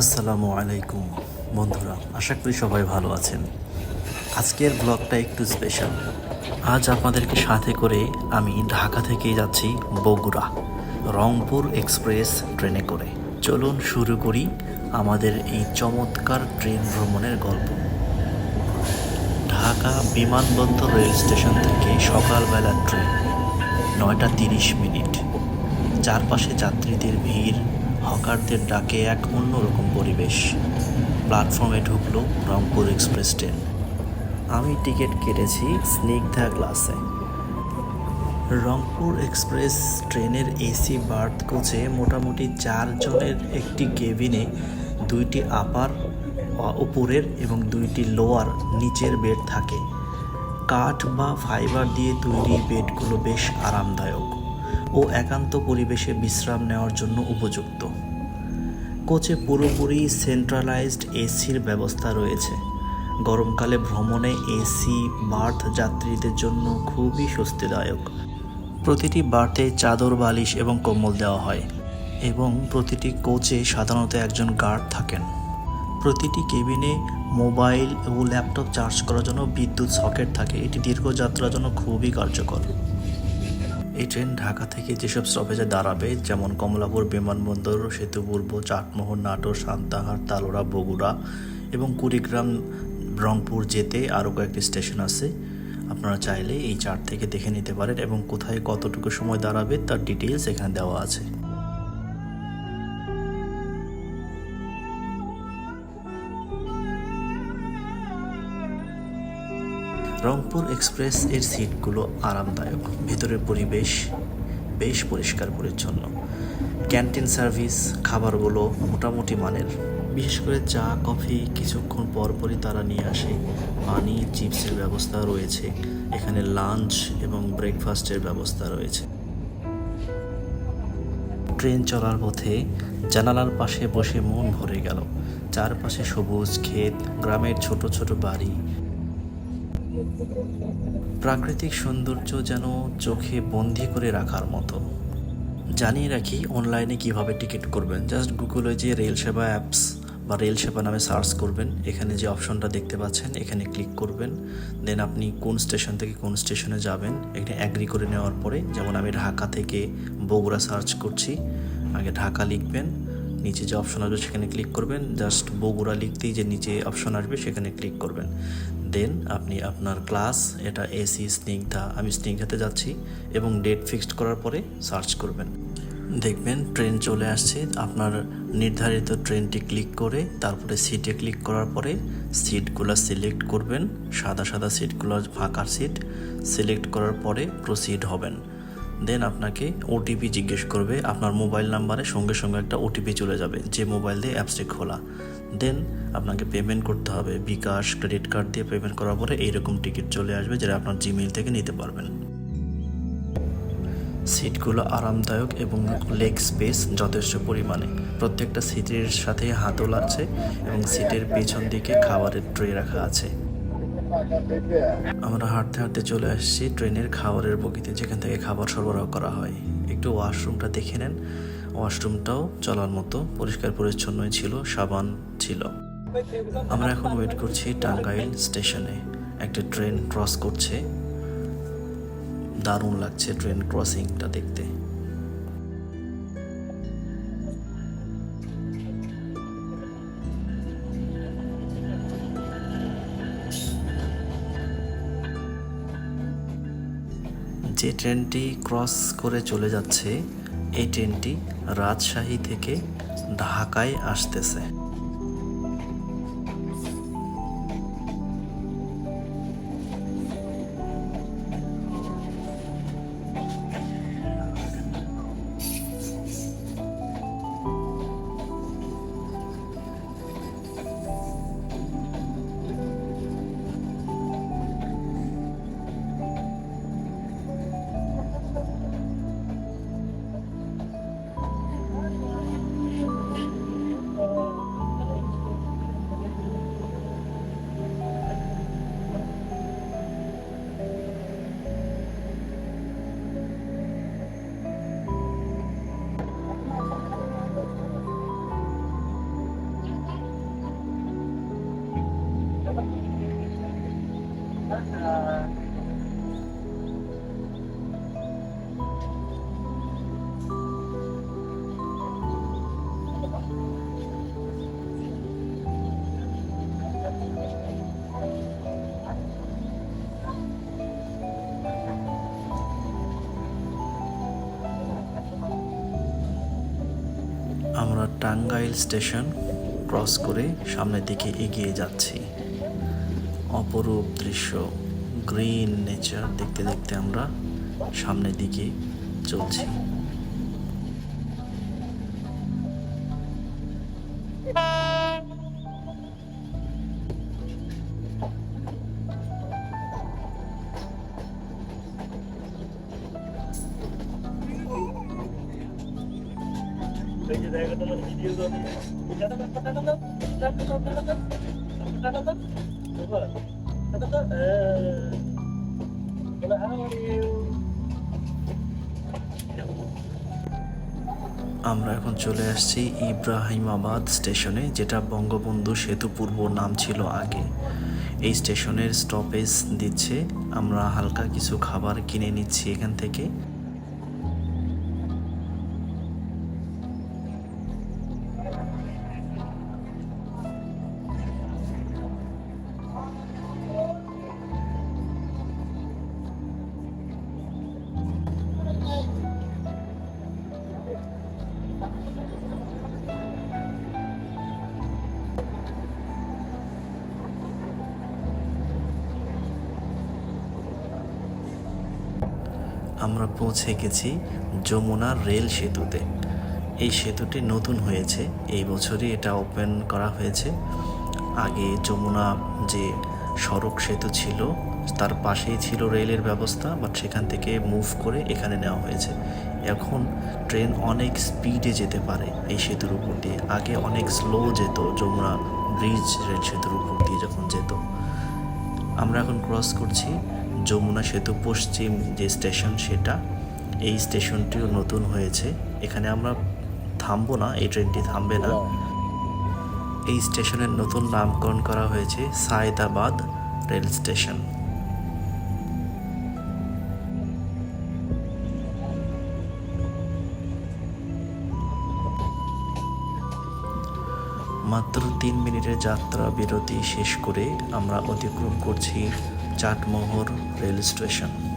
আসসালামু আলাইকুম, বন্ধুরা। আশা করি সবাই ভালো আছেন। আজকের ব্লগটা একটু স্পেশাল আজ আপনাদেরকে সাথে করে আমি ঢাকা থেকে যাচ্ছি বগুড়া, রংপুর এক্সপ্রেস ট্রেনে করে। চলুন শুরু করি আমাদের এই চমৎকার ট্রেন ভ্রমণের গল্প। ঢাকা বিমানবন্দর রেল স্টেশন থেকে সকালবেলার ট্রেন, নয়টা তিরিশ মিনিট। চারপাশে যাত্রীদের ভিড় হকারদের ডাকে এক অন্যরকম পরিবেশ। প্ল্যাটফর্মে ঢুকলো রংপুর এক্সপ্রেস ট্রেন। আমি টিকিট কেটেছি স্নিগ্ধা গ্লাসে। রংপুর এক্সপ্রেস ট্রেনের এসি বার্থ কোচে মোটামুটি চারজনের একটি কেবিনে দুইটি আপার, উপরের এবং দুইটি লোয়ার নিচের বেড থাকে। কাঠ বা ফাইবার দিয়ে তৈরি বেডগুলো বেশ আরামদায়ক ও একান্ত পরিবেশে বিশ্রাম নেওয়ার জন্য উপযুক্ত। কোচে পুরোপুরি সেন্ট্রালাইজড এসির ব্যবস্থা রয়েছে। গরমকালে ভ্রমণে এসি, বার্থ যাত্রীদের জন্য খুবই স্বস্তিদায়ক। প্রতিটি বার্থে চাদর, বালিশ এবং কম্বল দেওয়া হয় এবং প্রতিটি কোচে সাধারণত একজন গার্ড থাকেন। প্রতিটি কেবিনে মোবাইল ও ল্যাপটপ চার্জ করার জন্য বিদ্যুৎ সকেট থাকে। এটি দীর্ঘ যাত্রার জন্য খুবই কার্যকর। এই ট্রেন ঢাকা থেকে যেসব স্টপেজে দাঁড়াবে, যেমন কমলাপুর বিমানবন্দর, সেতুপূর্ব চাটমোহর নাটোর, সান্তাহার, তালোড়া, বগুড়া এবং কুড়িগ্রাম, রংপুর যেতে আরও কয়েকটি স্টেশন আছে। আপনারা চাইলে এই চার্ট থেকে দেখে নিতে পারেন এবং কোথায় কতটুকু সময় দাঁড়াবে তার ডিটেলস এখানে দেওয়া আছে। রংপুর এক্সপ্রেস এর সিটগুলো আরামদায়ক। ভেতরের পরিবেশ বেশ পরিষ্কার পরিচ্ছন্ন। ক্যান্টিন সার্ভিস, খাবারগুলো মোটামুটি মানের। বিশেষ করে চা, কফি কিছুক্ষণ পরপরই তারা নিয়ে আসে। পানি, চিপসের ব্যবস্থা রয়েছে। এখানে লাঞ্চ এবং ব্রেকফাস্টের ব্যবস্থা রয়েছে। ট্রেন চলার পথে জানালার পাশে বসে মন ভরে গেল। চারপাশে সবুজ ক্ষেত, গ্রামের ছোট ছোট বাড়ি। প্রাকৃতিক সৌন্দর্য যেন চোখে বন্দি করে রাখার মতো। জানিয়ে রাখি অনলাইনে কীভাবে টিকিট করবেন? জাস্ট গুগলে যে রেল সেবা অ্যাপস বা রেল সেবা নামে সার্চ করবেন, এখানে যে অপশনটা দেখতে পাচ্ছেন, এখানে ক্লিক করবেন। দেন আপনি কোন স্টেশন থেকে কোন স্টেশনে যাবেন, এখানে অ্যাগ্রি করে নেওয়ার পরে, যেমন আমি ঢাকা থেকে বগুড়া সার্চ করছি, আগে ঢাকা লিখবেন, নিচে যে অপশন আসবে সেখানে ক্লিক করবেন। জাস্ট বগুড়া লিখতেই যে নিচে অপশন আসবে, সেখানে ক্লিক করবেন। দেন আপনি আপনার ক্লাস, এটা এসি স্নিগ্ধা, আমি স্নিগ্ধাতে যাচ্ছি এবং ডেট ফিক্সড করার পরে সার্চ করবেন। দেখবেন ট্রেন চলে আসছে, আপনার নির্ধারিত ট্রেনটি ক্লিক করে, তারপরে সিটে ক্লিক করার পরে সিটগুলো সিলেক্ট করবেন, সাদা সাদা সিটগুলো ফাঁকা সিট সিলেক্ট করার পরে প্রসিড হবেন। দেন আপনাকে ওটিপি জিজ্ঞেস করবে, আপনার মোবাইল নাম্বারে সঙ্গে সঙ্গে একটা ওটিপি চলে যাবে, যে মোবাইল দিয়ে অ্যাপসটি খোলা। দেন আপনাকে পেমেন্ট করতে হবে। বিকাশ ক্রেডিট কার্ড দিয়ে পেমেন্ট করার পরে এইরকম টিকিট চলে আসবে যেটা আপনার জিমেইল থেকে নিতে পারবেন। সিটগুলো আরামদায়ক এবং লেগ স্পেস যথেষ্ট পরিমাণে। প্রত্যেকটা সিটের সাথে হাতল আছে এবং সিটের পেছন দিকে খাবারের ট্রে রাখা আছে। আমরা হাঁটতে হাঁটতে চলে আসছি ট্রেনের খাবারের বগিতে, যেখান থেকে খাবার সরবরাহ করা হয়। একটু ওয়াশরুমটা দেখে নেন। ওয়াশরুমটাও চলার মতো পরিষ্কার পরিচ্ছন্নই ছিল, সাবান ছিল। আমরা এখন ওয়েট করছি টাঙ্গাইল স্টেশনে। একটা ট্রেন ক্রস করছে। দারুণ লাগছে ট্রেন ক্রসিংটা দেখতে। যে ট্রেনটি ক্রস করে চলে যাচ্ছে এই ট্রেনটি রাজশাহী থেকে ঢাকায় আসতেছে। আমরা টাঙ্গাইল স্টেশন ক্রস করে সামনের দিকে এগিয়ে যাচ্ছি। অপরূপ দৃশ্য, গ্রিন নেচার দেখতে দেখতে আমরা সামনের দিকে চলছি। আমরা এখন চলে আসছি ইব্রাহিমাবাদ স্টেশনে, যেটা বঙ্গবন্ধু সেতু পূর্ব নাম ছিল আগে। এই স্টেশনের স্টপেজ দিচ্ছে। আমরা হালকা কিছু খাবার কিনে নিচ্ছি এখান থেকে। আমরা পৌঁছে গেছি যমুনা রেল সেতুতে। এই সেতুটি নতুন হয়েছে। এই বছরই এটা ওপেন করা হয়েছে। আগে যমুনা যে সড়ক সেতু ছিল, তার পাশেই ছিল রেলের ব্যবস্থা বাট সেখান থেকে মুভ করে এখানে নেওয়া হয়েছে। এখন ট্রেন অনেক স্পিডে যেতে পারে এই সেতুর উপর দিয়ে। আগে অনেক স্লো যেত যমুনা ব্রিজ রেল সেতুর উপর দিয়ে যখন যেত। আমরা এখন ক্রস করছি। যমুনা সেতু পশ্চিম যে স্টেশন সেটা এই স্টেশনটিও নতুন হয়েছে। এখানে আমরা থামবো না এই ট্রেনটি থামবে না। এই স্টেশনের নতুন নামকরণ করা হয়েছে সায়দাবাদ রেল স্টেশন। মাত্র তিন মিনিটের যাত্রা বিরতি শেষ করে আমরা অতিক্রম করছি চাটমোহর রেল স্টেশন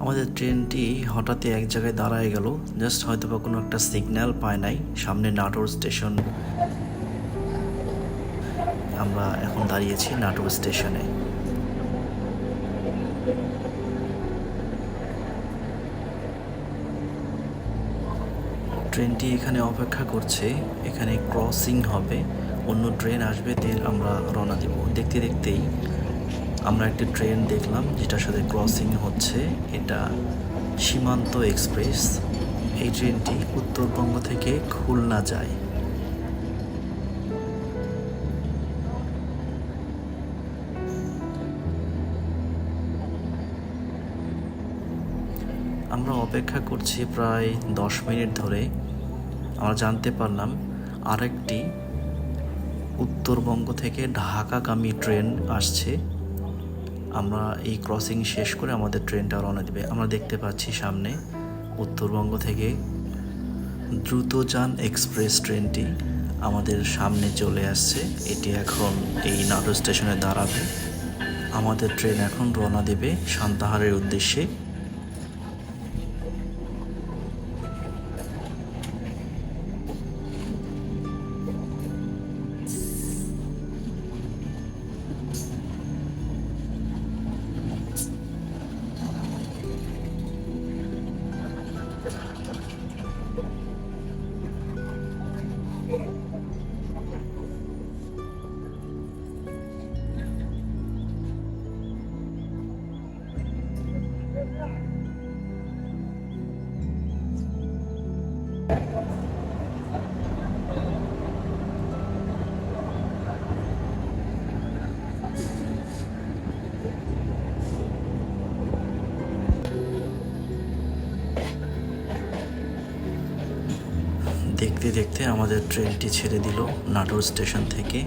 আমাদের ট্রেনটি হঠাৎই এক জায়গায় দাঁড়ায় গেল। জাস্ট হয়তো বা কোনো একটা সিগন্যাল পায় নাই। সামনে নাটোর স্টেশন। আমরা এখন দাঁড়িয়েছি নাটোর স্টেশনে। ট্রেনটি এখানে অপেক্ষা করছে। এখানে ক্রসিং হবে। অন্য ট্রেন আসবে দিয়ে আমরা রওনা দেব। দেখতে দেখতেই আমরা একটি ট্রেন দেখলাম, যেটার সাথে ক্রসিং হচ্ছে। এটা সীমান্ত এক্সপ্রেস এই ট্রেনটি উত্তরবঙ্গ থেকে খুলনা যায়। আমরা অপেক্ষা করছি প্রায় দশ মিনিট ধরে। আমরা জানতে পারলাম আরেকটি উত্তরবঙ্গ থেকে ঢাকাগামী ট্রেন আসছে। আমরা এই ক্রসিং শেষ করে আমাদের ট্রেনটা রওনা দেবে। আমরা দেখতে পাচ্ছি সামনে উত্তরবঙ্গ থেকে দ্রুতযান এক্সপ্রেস ট্রেনটি আমাদের সামনে চলে আসছে। এটি এখন এই নাটোর স্টেশনে দাঁড়াবে। আমাদের ট্রেন এখন রওনা দেবে সান্তাহারের উদ্দেশ্যে। দেখতে আমাদের ট্রেনটি ছেড়ে দিল নাটোর স্টেশন থেকে।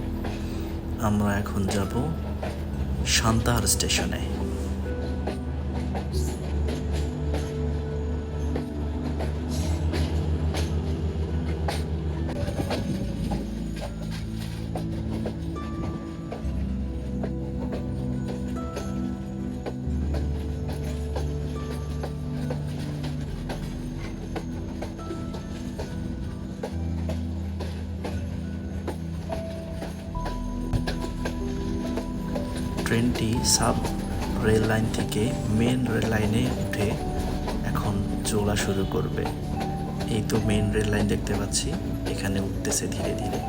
আমরা এখন যাব সান্তাহার স্টেশনে। ট্রেনটি সাব রেল লাইন থেকে মেন রেল লাইনে উঠে এখন চলা শুরু করবে। এই তো মেন রেল লাইন দেখতে পাচ্ছি। এখানে উঠতেছে ধীরে ধীরে।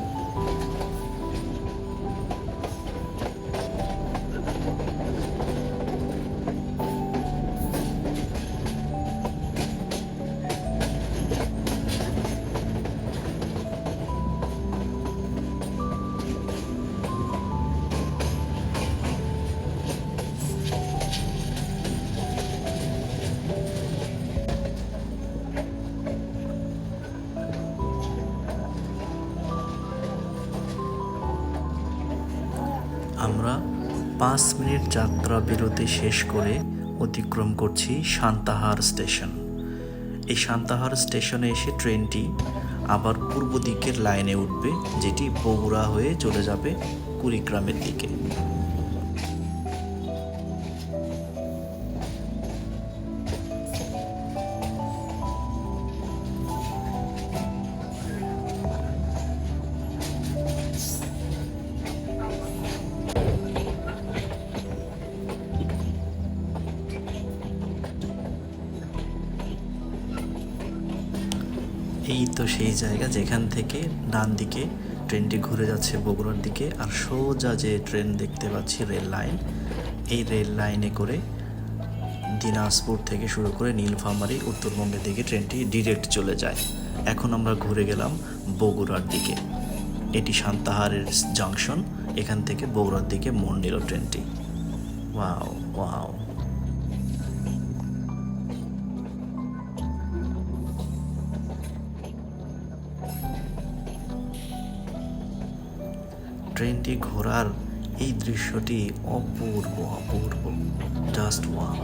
পাঁচ মিনিট যাত্রা বিরতি শেষ করে অতিক্রম করছি শান্তাহার স্টেশন। এই শান্তাহার স্টেশনে এসে ট্রেনটি আবার পূর্ব দিকের লাইনে উঠবে, যেটি বগুড়া হয়ে চলে যাবে কুড়িগ্রামের দিকে। এই তো সেই জায়গা যেখান থেকে ডান দিকে ট্রেনটি ঘুরে যাচ্ছে বগুড়ার দিকে, আর সোজা যে ট্রেন দেখতে পাচ্ছি রেল লাইন, এই রেল লাইনে করে দিনাজপুর থেকে শুরু করে নীলফামারী উত্তরবঙ্গের দিকে ট্রেনটি ডিরেক্ট চলে যায়। এখন আমরা ঘুরে গেলাম বগুড়ার দিকে। এটি সান্তাহারের জাংশন এখান থেকে বগুড়ার দিকে মোড় নিল ট্রেনটি। ওয়াও ওয়াও ট্রেনটি ঘোরার এই দৃশ্যটি অপূর্ব অপূর্ব জাস্ট ওয়াও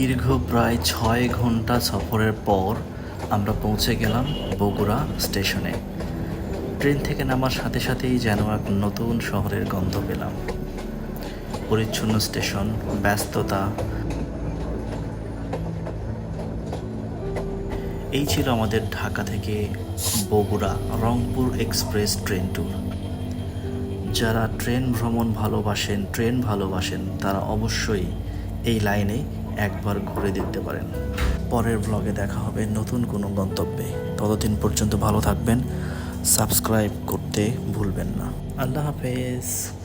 দীর্ঘ প্রায় ছয় ঘণ্টা সফরের পর আমরা পৌঁছে গেলাম বগুড়া স্টেশনে। ট্রেন থেকে নামার সাথে সাথেই যেন এক নতুন শহরের গন্ধ পেলাম। পরিচ্ছন্ন স্টেশন, ব্যস্ততা। এই ছিল আমাদের ঢাকা থেকে Bogura Rangpur express train tour. যারা ট্রেন ভ্রমণ ভালোবাসেন, ট্রেন ভালোবাসেন, তারা অবশ্যই এই লাইনে একবার ঘুরে দেখতে পারেন। পরের ব্লগে দেখা হবে নতুন কোনো গন্তব্যে। ততদিন পর্যন্ত ভালো থাকবেন সাবস্ক্রাইব করতে ভুলবেন না। আল্লাহ হাফেজ।